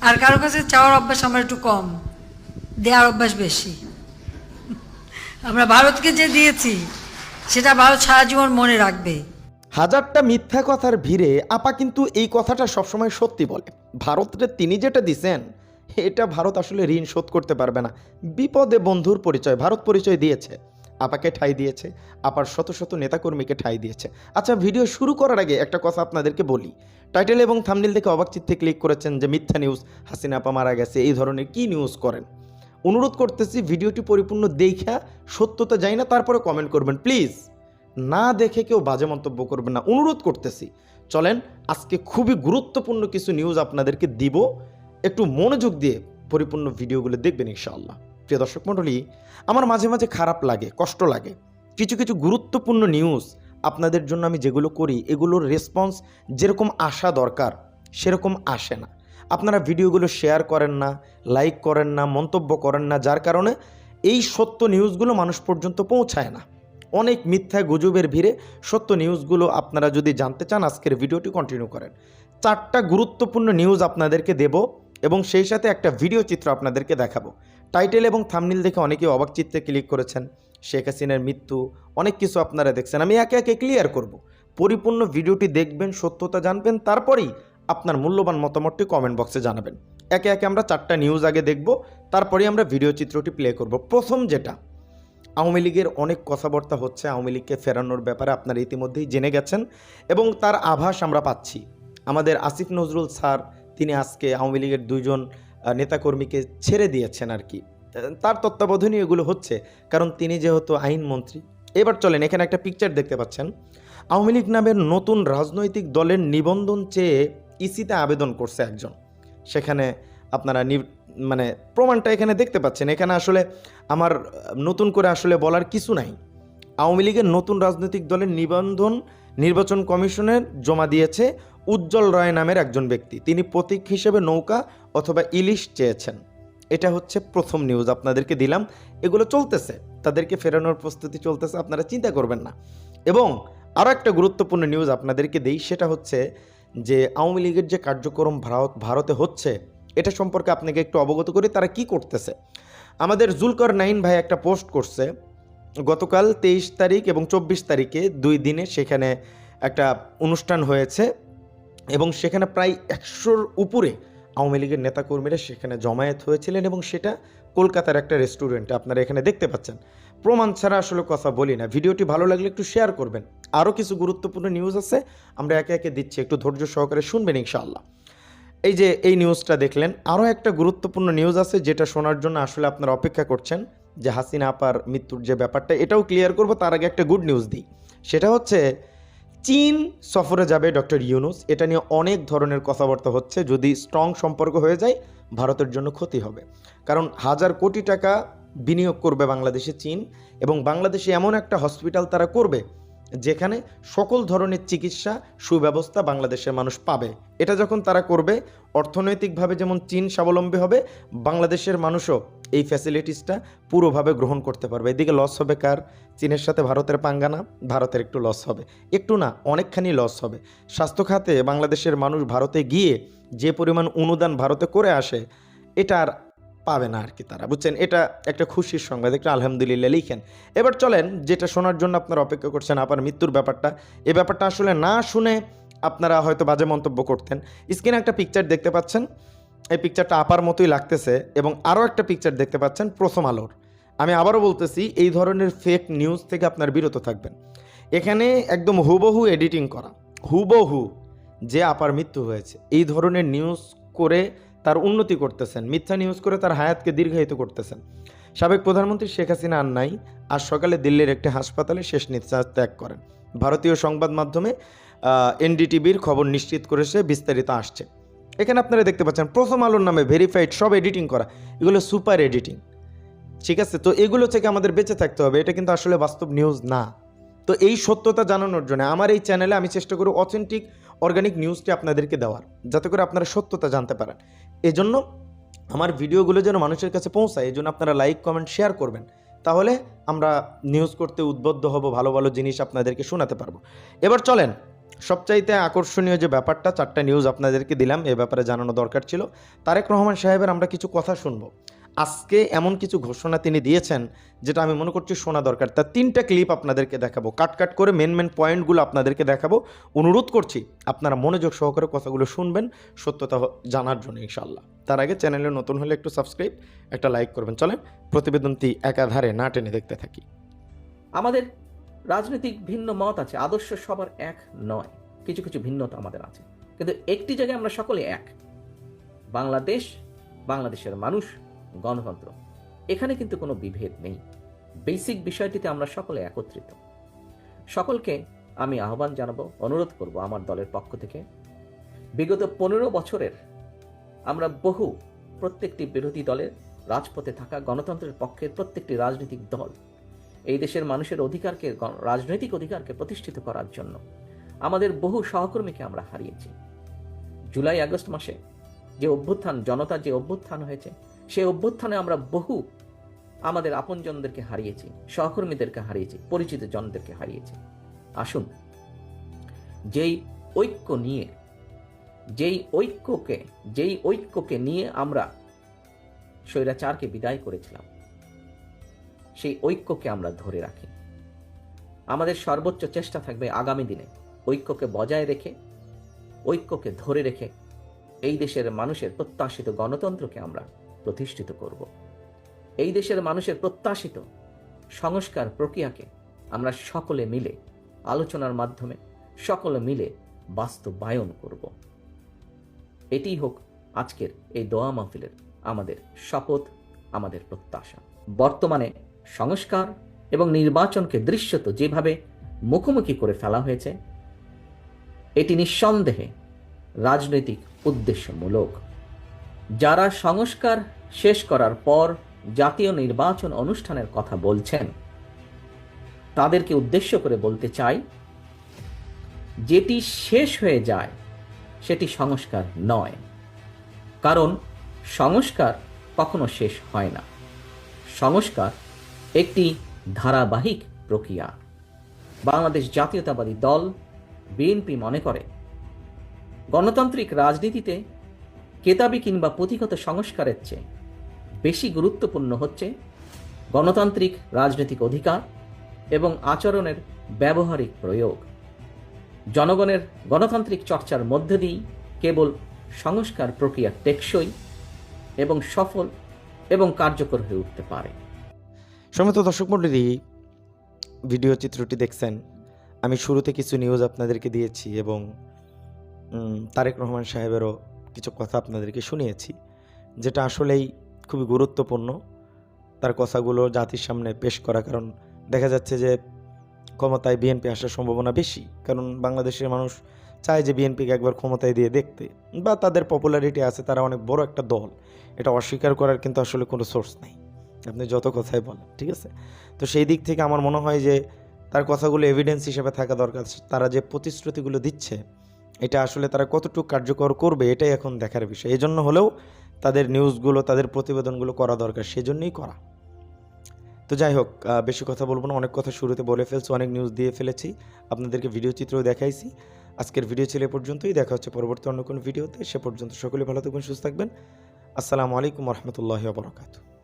আর কারও কাছে চাওয়ার অভ্যাস আমার একটু কম। দেওয়ার অভ্যাস বেশি। আমরা ভারতকে যে দিয়েছি, সেটা ভারত সারা জীবন মনে রাখবে। হাজারটা মিথ্যা কথার ভিড়ে আপা কিন্তু এই কথাটা সবসময় সত্যি বলে। ভারতের তিনি যেটা দিছেন, এটা ভারত আসলে ঋণ শোধ করতে পারবে না। বিপদে বন্ধুর পরিচয়, ভারত পরিচয় দিয়েছে। আপাকে ঠাই দিয়েছে, আপার শত শত নেতাকর্মীকে ঠাই দিয়েছে। আচ্ছা ভিডিও শুরু করার আগে একটা কথা আপনাদেরকে বলি। টাইটেল এবং থামনিল দেখে অবাক চিত্তে ক্লিক করেছেন যে মিথ্যা নিউজ, হাসিনা আপা মারা গেছে, এই ধরনের কি নিউজ করেন? অনুরোধ করতেছি ভিডিওটি পরিপূর্ণ দেখা সত্যতা যাই না তারপরে কমেন্ট করবেন প্লিজ না দেখে কেউ বাজে মন্তব্য করবেন না, অনুরোধ করতেছি। চলেন, আজকে খুবই গুরুত্বপূর্ণ কিছু নিউজ আপনাদেরকে দিব। একটু মনোযোগ দিয়ে পরিপূর্ণ ভিডিওগুলো দেখবেন ইনশাআল্লাহ। প্রিয় দর্শক মণ্ডলী, আমার মাঝে মাঝে খারাপ লাগে, কষ্ট লাগে। কিছু কিছু গুরুত্বপূর্ণ নিউজ আপনাদের জন্য আমি যেগুলো করি, এগুলোর রেসপন্স যেরকম আসা দরকার, সেরকম আসে না। আপনারা ভিডিওগুলো শেয়ার করেন না লাইক করেন না, মন্তব্য করেন না, যার কারণে এই সত্য নিউজগুলো মানুষ পর্যন্ত পৌঁছায় না। অনেক মিথ্যা গুজবের ভিড়ে সত্য নিউজগুলো আপনারা যদি জানতে চান, আজকের ভিডিওটি কন্টিনিউ করেন। চারটা গুরুত্বপূর্ণ নিউজ আপনাদেরকে দেব এবং সেই সাথে একটা ভিডিও চিত্র আপনাদেরকে দেখাবো। টাইটেল এবং থামনিল দেখে অনেকে অবাক চিত্তে ক্লিক করেছেন। শেখ হাসিনার মৃত্যু, অনেক কিছু আপনারা দেখছেন। আমি একে একে ক্লিয়ার করব। পরিপূর্ণ ভিডিওটি দেখবেন, সত্যতা জানবেন, তারপরেই আপনার মূল্যবান মতামতটি কমেন্ট বক্সে জানাবেন। একে একে আমরা চারটা নিউজ আগে দেখব, তারপরেই আমরা ভিডিও চিত্রটি প্লে করব। প্রথম যেটা, আওয়ামী লীগের অনেক কথাবার্তা হচ্ছে আওয়ামী লীগকে ফেরানোর ব্যাপারে আপনারা ইতিমধ্যেই জেনে গেছেন এবং তার আভাস আমরা পাচ্ছি। আমাদের আসিফ নজরুল স্যার, তিনি আজকে আওয়ামী লীগের দুইজন নেতাকর্মীকে ছেড়ে দিয়েছেন আর কি। তার তত্ত্বাবধানে এগুলো হচ্ছে, কারণ তিনি যেহেতু আইনমন্ত্রী এবার চলেন, এখানে একটা পিকচার দেখতে পাচ্ছেন। আওয়ামী লীগ নামের নতুন রাজনৈতিক দলের নিবন্ধন চেয়ে ইসিতে আবেদন করছে একজন। সেখানে আপনারা মানে প্রমাণটা এখানে দেখতে পাচ্ছেন। এখানে আসলে আমার নতুন করে আসলে বলার কিছু নাই। আওয়ামী লীগের নতুন রাজনৈতিক দলের নিবন্ধন নির্বাচন কমিশনের জমা দিয়েছে। উজ্জ্বল রায় নামের একজন ব্যক্তি। তিনি প্রতীক হিসেবে নৌকা অথবা ইলিশ চেয়েছেন। এটা হচ্ছে প্রথম নিউজ আপনাদেরকে দিলাম। এগুলো চলতেছে। তাদেরকে ফেরানোর প্রস্তুতি চলতেছে। আপনারা চিন্তা করবেন না। এবং আরও একটা গুরুত্বপূর্ণ নিউজ আপনাদেরকে দেই। সেটা হচ্ছে যে আওয়ামী লীগের যে কার্যক্রম ভারত, ভারতে হচ্ছে, এটা সম্পর্কে আপনাকে একটু অবগত করি। তারা কি করতেছে? আমাদের জুলকর নাইন ভাই একটা পোস্ট করছে। গতকাল তেইশ তারিখ এবং চব্বিশ তারিখে দুই দিনে সেখানে একটা অনুষ্ঠান হয়েছে। এবং সেখানে প্রায় একশোর উপরে আওয়ামী লীগের নেতাকর্মীরা সেখানে জমায়েত হয়েছিলেন এবং সেটা কলকাতার একটা রেস্টুরেন্টে আপনারা এখানে দেখতে পাচ্ছেন। প্রমাণ ছাড়া আসলে কথা বলি না। ভিডিওটি ভালো লাগলে একটু শেয়ার করবেন। আরও কিছু গুরুত্বপূর্ণ নিউজ আছে, আমরা একে একে দিচ্ছি। একটু ধৈর্য সহকারে শুনবেন ইনশাআল্লাহ। এই যে এই নিউজটা দেখলেন আরও একটা গুরুত্বপূর্ণ নিউজ আছে যেটা শোনার জন্য আসলে আপনারা অপেক্ষা করছেন, যে হাসিনা আপার মৃত্যুর যে ব্যাপারটা, এটাও ক্লিয়ার করব, তার আগে একটা গুড নিউজ দিই। সেটা হচ্ছে চীন সফরে যাবে ডক্টর ইউনুস। এটা নিয়ে অনেক ধরনের কথাবার্তা হচ্ছে। যদি স্ট্রং সম্পর্ক হয়ে যায়, ভারতের জন্য ক্ষতি হবে। কারণ হাজার কোটি টাকা বিনিয়োগ করবে বাংলাদেশে চীন এবং বাংলাদেশে এমন একটা হসপিটাল তারা করবে যেখানে সকল ধরনের চিকিৎসা সুব্যবস্থা বাংলাদেশের মানুষ পাবে। এটা যখন তারা করবে, অর্থনৈতিকভাবে যেমন চীন স্বাবলম্বী হবে, বাংলাদেশের মানুষও এই ফ্যাসিলিটিসটা পুরোভাবে গ্রহণ করতে পারবে। এদিকে লস হবে কার? চীনের সাথে ভারতের পাঙ্গানা ভারতের একটু লস হবে। একটু না, অনেকখানি লস হবে। স্বাস্থ্য খাতে বাংলাদেশের মানুষ ভারতে গিয়ে যে পরিমাণ অনুদান ভারতে করে আসে, এটা আর পাবে না আর কি তারা। বুঝছেন? এটা একটা খুশির সংবাদ। একটা আলহামদুলিল্লাহ লিখেন। এবার চলেন, যেটা শোনার জন্য আপনারা অপেক্ষা করছেন, আপার মৃত্যুর ব্যাপারটা। এই ব্যাপারটা আসলে না শুনে আপনারা হয়তো বাজে মন্তব্য করতেন। স্ক্রিনে একটা পিকচার দেখতে পাচ্ছেন? এই পিকচারটা আপার মতোই লাগতেছে এবং আরও একটা পিকচার দেখতে পাচ্ছেন, প্রথম আলোর। আমি আবারও বলতেছি, এই ধরনের ফেক নিউজ থেকে আপনার বিরত থাকবেন। এখানে একদম হুবহু এডিটিং করা। হুবহু যে আপার মৃত্যু হয়েছে। এই ধরনের নিউজ করে তার উন্নতি করতেছেন, মিথ্যা নিউজ করে তার হায়াতকে দীর্ঘায়িত করতেছেন। সাবেক প্রধানমন্ত্রী শেখ হাসিনা আর নাই, আজ সকালে দিল্লির একটি হাসপাতালে শেষ নিঃশ্বাস ত্যাগ করেন। ভারতীয় সংবাদ মাধ্যমে এনডিটিভির খবর নিশ্চিত করেছে, বিস্তারিত আসছে। এখানে আপনারা দেখতে পাচ্ছেন, প্রথম আলোর নামে ভেরিফাইড সব এডিটিং করা, এগুলো সুপার এডিটিং ঠিক আছে, তো এগুলো থেকে আমাদের বেঁচে থাকতে হবে, এটা কিন্তু আসলে বাস্তব নিউজ না। তো এই সত্যতা জানানোর জন্য আমার এই চ্যানেলে আমি চেষ্টা করি অথেন্টিক অর্গানিক নিউজটি আপনাদেরকে দেওয়ার, যাতে করে আপনারা সত্যতা জানতে পারেন। এজন্য আমার ভিডিওগুলো যেন মানুষের কাছে পৌঁছায় এই জন্য আপনারা লাইক কমেন্ট শেয়ার করবেন। তাহলে আমরা নিউজ করতে উদ্বুদ্ধ হব, ভালো ভালো জিনিস আপনাদেরকে শোনাতে পারব। এবার চলেন, সবচাইতে আকর্ষণীয় যে ব্যাপারটা, চারটা নিউজ আপনাদেরকে দিলাম, এ ব্যাপারে জানানো দরকার ছিল। তারেক রহমান সাহেবের আমরা কিছু কথা শুনব। আজকে এমন কিছু ঘোষণা তিনি দিয়েছেন, যেটা আমি মনে করছি শোনা দরকার। তার তিনটা ক্লিপ আপনাদেরকে দেখাবো। কাট কাট করে মেন মেন পয়েন্টগুলো আপনাদেরকে দেখাবো। অনুরোধ করছি, আপনারা মনোযোগ সহকারে কথাগুলো শুনবেন, সত্যতা জানার জন্য ইনশাল্লাহ তার আগে চ্যানেলে নতুন হলে একটু সাবস্ক্রাইব একটা লাইক করবেন। চলেন, প্রতিবেদনটি একাধারে না টেনে দেখতে থাকি। আমাদের রাজনৈতিক ভিন্ন মত আছে, আদর্শ সবার এক নয়। কিছু কিছু ভিন্নতা আমাদের আছে। কিন্তু একটি জায়গায় আমরা সকলে এক। বাংলাদেশ, বাংলাদেশের মানুষ গণতন্ত্র। এখানে কিন্তু কোনো বিভেদ নেই। বেসিক বিষয়টিতে আমরা সকলে একত্রিত। সকলকে আমি আহ্বান জানাব, অনুরোধ করব আমার দলের পক্ষ থেকে, বিগত পনেরো বছরের আমরা বহু প্রত্যেকটি বিরোধী দলের রাজপথে থাকা গণতন্ত্রের পক্ষের প্রত্যেকটি রাজনৈতিক দল এই দেশের মানুষের অধিকারকে রাজনৈতিক অধিকারকে প্রতিষ্ঠিত করার জন্য আমাদের বহু সহকর্মীকে আমরা হারিয়েছি। জুলাই আগস্ট মাসে যে অভ্যুত্থান, জনতার যে অভ্যুত্থান হয়েছে সেই অভ্যুত্থানে আমরা বহু আমাদের আপনজনদেরকে হারিয়েছি, সহকর্মীদেরকে হারিয়েছি, পরিচিত জনদেরকে হারিয়েছি। আসুন, যেই ঐক্য নিয়ে, যেই ঐক্যকে যেই ঐক্যকে নিয়ে আমরা স্বৈরাচারকে বিদায় করেছিলাম, সেই ঐক্যকে আমরা ধরে রাখি। আমাদের সর্বোচ্চ চেষ্টা থাকবে আগামী দিনে ঐক্যকে বজায় রেখে, ঐক্যকে ধরে রেখে এই দেশের মানুষের প্রত্যাশিত গণতন্ত্রকে আমরা প্রতিষ্ঠিত করব। এই দেশের মানুষের প্রত্যাশিত সংস্কার প্রক্রিয়াকে আমরা সকলে মিলে, আলোচনার মাধ্যমে সকলে মিলে বাস্তবায়ন করব। এটি হোক আজকের এই দোয়া মাহফিলের আমাদের শপথ, আমাদের প্রত্যাশা। বর্তমানে সংস্কার এবং নির্বাচনকে দৃশ্যত যেভাবে মুখোমুখি করে ফেলা হয়েছে, এটি নিঃসন্দেহে রাজনৈতিক উদ্দেশ্যমূলক। যারা সংস্কার শেষ করার পর জাতীয় নির্বাচন অনুষ্ঠানের কথা বলছেন। তাদেরকে উদ্দেশ্য করে বলতে চাই, যেটি শেষ হয়ে যায়, সেটি সংস্কার নয়। কারণ সংস্কার কখনো শেষ হয় না। সংস্কার একটি ধারাবাহিক প্রক্রিয়া। বাংলাদেশ জাতীয়তাবাদী দল, বিএনপি মনে করে, গণতান্ত্রিক রাজনীতিতে কেতাবি কিংবা পুঁথিগত সংস্কারের চেয়ে বেশি গুরুত্বপূর্ণ হচ্ছে গণতান্ত্রিক রাজনৈতিক অধিকার এবং আচরণের ব্যবহারিক প্রয়োগ। জনগণের গণতান্ত্রিক চর্চার মধ্যে দিয়েই কেবল সংস্কার প্রক্রিয়া টেকসই এবং সফল এবং কার্যকর হয়ে উঠতে পারে। সমস্ত দর্শক মণ্ডলী, ভিডিও চিত্রটি দেখছেন। আমি শুরুতে কিছু নিউজ আপনাদেরকে দিয়েছি এবং তারেক রহমান সাহেবেরও কিছু কথা আপনাদেরকে শুনিয়েছি, যেটা আসলেই খুবই গুরুত্বপূর্ণ। তার কথাগুলো জাতির সামনে পেশ করা, কারণ দেখা যাচ্ছে যে ক্ষমতায় বিএনপি আসার সম্ভাবনা বেশি। কারণ বাংলাদেশের মানুষ চায় যে বিএনপিকে একবার ক্ষমতায় দিয়ে দেখতে। বা তাদের পপুলারিটি আছে, তারা অনেক বড় একটা দল। এটা অস্বীকার করার কিন্তু আসলে কোনো সোর্স নেই। আপনি যত কথাই বলেন, ঠিক আছে? তো সেই দিক থেকে আমার মনে হয় যে তার কথাগুলো এভিডেন্স হিসেবে থাকা দরকার। তারা যে প্রতিশ্রুতিগুলো দিচ্ছে এটা আসলে তারা কতটুকু কার্যকর করবে এটাই এখন দেখার বিষয়। এই জন্য হলেও তাদের নিউজগুলো তাদের প্রতিবেদনগুলো করা দরকার, সেজন্যই করা। তো যাই হোক বেশি কথা বলব না, অনেক কথা শুরুতে বলে ফেলছি, অনেক নিউজ দিয়ে ফেলেছি। আপনাদেরকে ভিডিও চিত্রও দেখাইছি। আজকের ভিডিও ছিল এ পর্যন্তই, দেখা হচ্ছে পরবর্তী অন্য কোনো ভিডিওতে সে পর্যন্ত সকলে ভালো থাকবেন, সুস্থ থাকবেন। আসসালামু আলাইকুম রহমতুল্লাহ বরকাতু